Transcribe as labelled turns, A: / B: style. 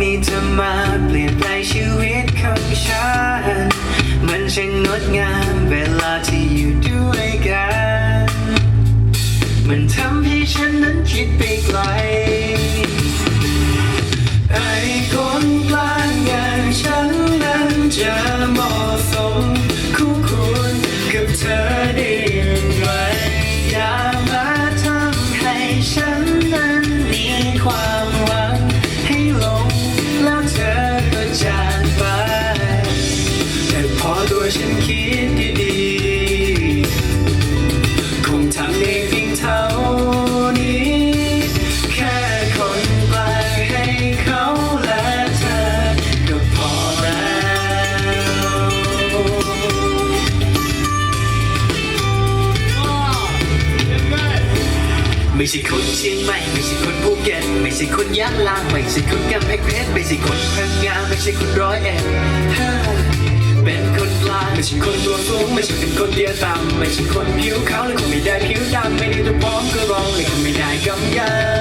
A: มีเธอมาเปลี่ยนแปลงชีวิตของฉัน มันช่างงดงามเวลาที่อยู่ด้วยกัน มันทำให้ฉันนั้นคิดไปไกล ไอ้คนกลางงานฉันนั้นจะเหมาะสมคู่ควรกับเธอได้ย่งไรอย่ามาทำให้ฉันนั้นมีความหวัง ไม่ใช่คนเชียงใหม่ไม่ใช่คนภูเก็ตไม่ใช่คนยะลาไม่ใช่คนกำแพงเพชรไม่ใช่คนพังงาไม่ใช่คนร้อยเอ็ดเฮ้ยเป็นคนกลางไม่ใช่คนตัวสูงไม่ใช่เป็นคนเตี้ยต่ำไม่ใช่คนผิวขาวและคงไม่ได้ผิวดำไม่ได้ตัวพร้อมก็ร้องเลยคงไม่ได้กำยา